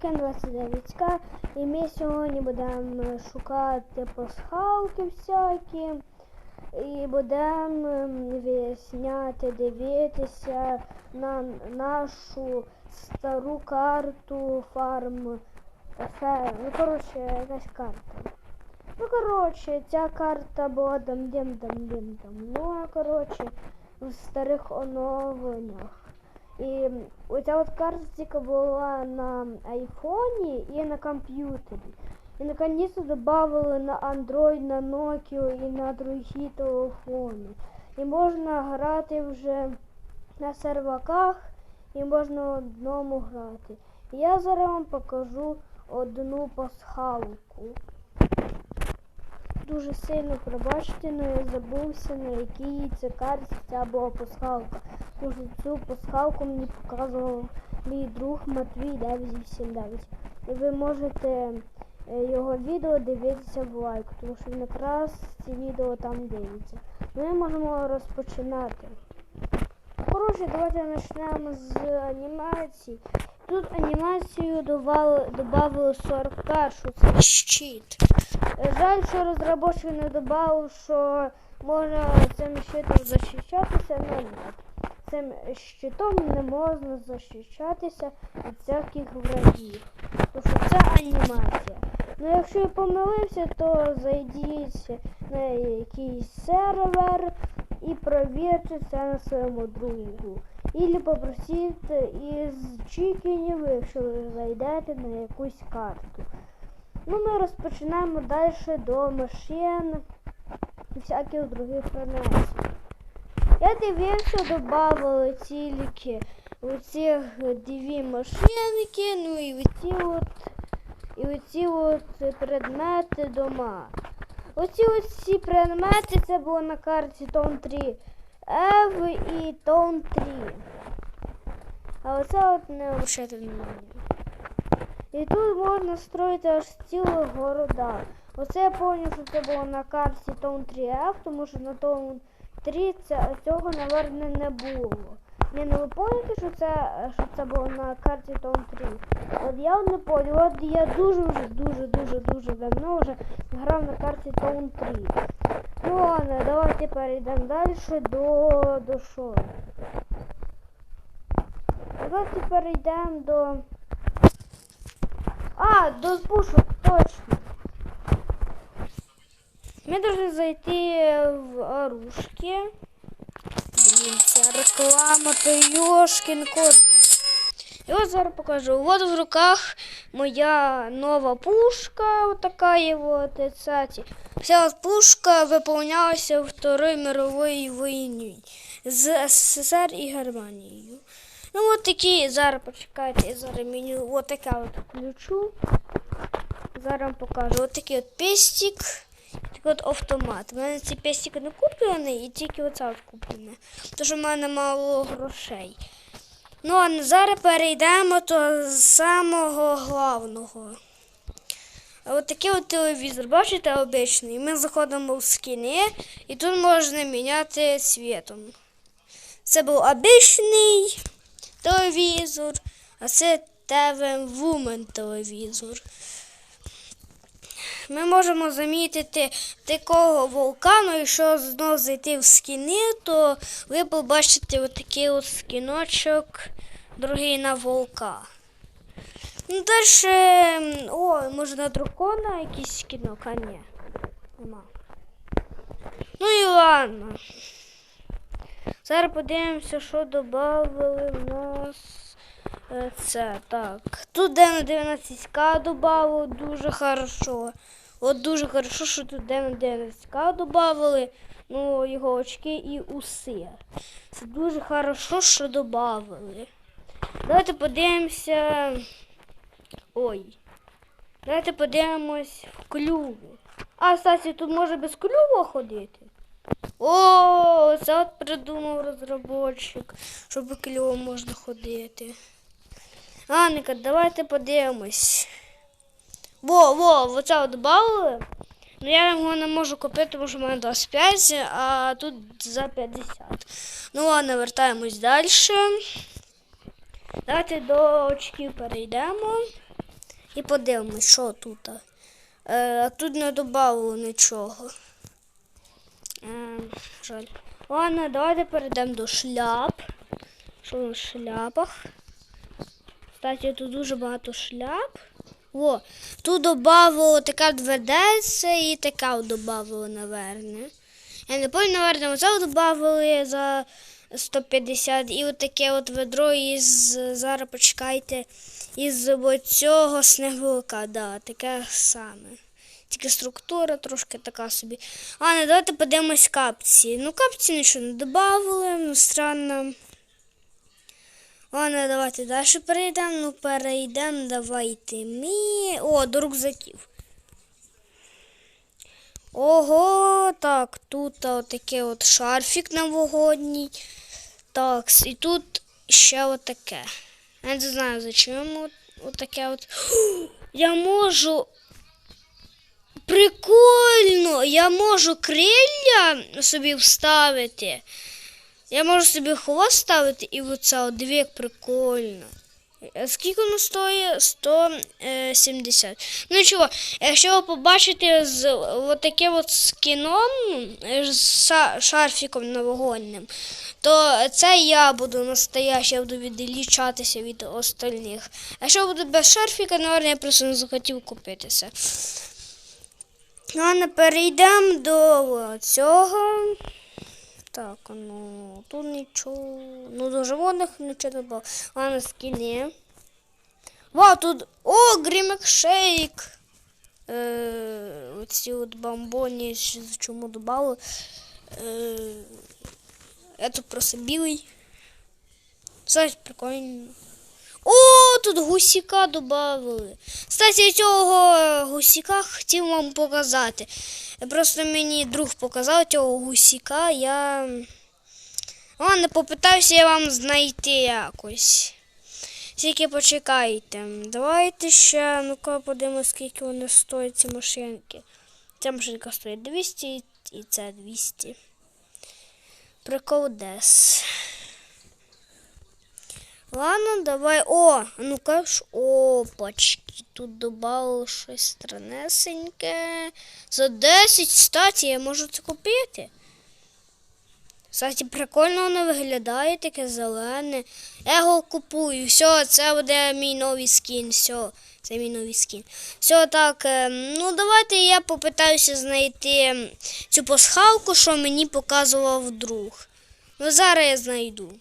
Кен 29К і ми сьогодні будемо шукати пасхалки всякі і будемо ем, виясняти, дивитися на нашу стару карту фарм. Фе, ну, коротше, якась карта. Ну, коротше, ця карта була дам дим дам дим дам Ну, а коротше, в старих оновленнях. І оця от карточка була на айфоні і на комп'ютері. І наконец-то додали на Android, на Nokia і на другі телефони. І можна грати вже на серваках і можна одному грати. І я зараз вам покажу одну пасхалку. Дуже сильно пробачте, але я забувся, на якій це карті ця була пасхалка. Тому цю пасхалку мені показував мій друг Матвій 989. І ви можете е, його відео дивитися в лайк, тому що він якраз ці відео там дивиться. Ми можемо розпочинати. Коротше, давайте почнемо з анімації. Тут анімацію додали 41 це щит. Жаль, що розробник не додав, що можна цим щитом захищатися, але ні. Цим щитом не можна захищатися від всяких врагів. Тому що це анімація. Ну якщо я помилився, то зайдіть на якийсь сервер і провірте це на своєму другу. Ілі попросіть із чікінів, якщо ви зайдете на якусь карту. Ну, ми розпочинаємо далі до машин і всяких других ранець. Я дивився, додавали тільки оці дві машинки, ну і оці от, і оці от предмети дома. Оці оці предмети це було на карті Тон 3 F і Тон 3. А оце от не обращайте. І тут можна строїти аж цілі города. Оце я пам'ятаю, що це було на карті Town 3F, тому що на Town 3 це, цього, наверное, не було. Ні, ну ви пам'ятаєте, що це, що це було на карті Town 3? От я не пам'ятаю, от я дуже вже дуже дуже дуже давно вже грав на карті Town 3. Ну ладно, давайте перейдемо далі до, до що? Давайте перейдемо до... А, до пушок, точно. Ми должны зайти в оружки. Блін, ця реклама, то Йошкін кот. І от зараз покажу. Вот в руках моя нова пушка, вот такая вот, кстати. Вся вот пушка выполнялась Второй мировой войне з СССР і Германією. Ну от такі, зараз почекайте, зараз меню от таке от включу. Зараз покажу. От такий от пестик, такий от автомат. У мене ці пестики не куплені і тільки оце от куплене. Тому що в мене мало грошей. Ну, а зараз перейдемо до самого головного. От такий от телевізор, бачите, обичний. Ми заходимо в скіни і тут можна міняти світом. Це був обичний телевізор, а це TV Woman телевізор. Ми можемо замітити такого вулкану, якщо знову зайти в скіни, то ви побачите отакий от скіночок, другий на волка. Ну, далі, о, може на дракона якийсь скінок, а ні, нема. Ну і ладно. Зараз подивимося, що додали в нас. е, Це так. Тут де на 19к додали, дуже хорошо. От дуже хорошо, що тут де на 19к додали. Ну, його очки і уси. Це дуже хорошо, що додали. Давайте подивимося. Ой. Давайте подивимось в клюві. А, кстати, тут може без клюва ходити. О, це от придумав розробник, щоб кльово можна ходити. Анника, давайте подивимось. Во, во, оце бавили. Ну я його не можу купити, тому що в мене 25, а тут за 50. Ну ладно, вертаємось далі. Давайте до очків перейдемо і подивимось, що тут. Е, тут не додало нічого. Е, жаль. Ладно, давайте перейдемо до шляп. Що на шляпах? Кстати, тут дуже багато шляп. О, тут додавало таке ведеться і таке от додавало, наверное. Я не пам'ятаю, наверное, оце додавали за 150 і от таке от ведро із зараз почекайте із цього снеговика, да, таке саме. Тільки структура трошки така собі. А, не давайте подивимось капці. Ну, капці нічого не додавали, ну странно. Ладно, давайте далі перейдемо. Ну, перейдемо, давайте ми. О, до рюкзаків. Ого, так, тут отакий от шарфік новогодній. Так, і тут ще отаке. Я не знаю, зачем от, отаке от. Я можу. Прикольно! Я можу крилля собі вставити. Я можу собі хвост ставити і оце от як прикольно. Е, Скільки воно стоїть? 170. Ну нічого, якщо ви побачите з от таким от скіном, е, з шарфіком новогоднім, то це я буду настоящий, я буду відлічатися від остальних. А якщо буду без шарфіка, наверное, я просто не захотів купитися. Ладно, перейдемо до цього. Так, ну тут нічого. Ну до животних нічого не було. Ладно, скіни. Вау, тут. О, гримек шейк. Е, оці от бомбоні з чому добавили. Е, я тут просто білий. Кстати, прикольно. О, тут гусіка додали. Кстати, цього гусіка хотів вам показати. Просто мені друг показав цього гусіка, я. Ладно, попитаюся я вам знайти якось. Тільки почекайте. Давайте ще, ну-ка подивимось, скільки вони стоять, ці машинки. Ця машинка стоїть 200 і це 200. Прикол дес. Ладно, давай. О, ну-ка ж. Опачки. Тут додали щось странесеньке. За 10 статі я можу це купити. Кстати, прикольно воно виглядає, таке зелене. Я його купую. Все, це буде мій новий скін. Все, це мій новий скін. Все так. е, Ну, давайте я попитаюся знайти цю пасхалку, що мені показував друг. Ну, зараз я знайду.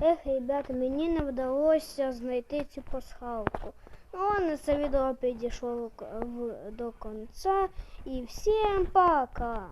Ех, ребята, мені не вдалося знайти цю пасхалку. Ну, ладно, це відео підійшло к- в- до кінця. І всім пока!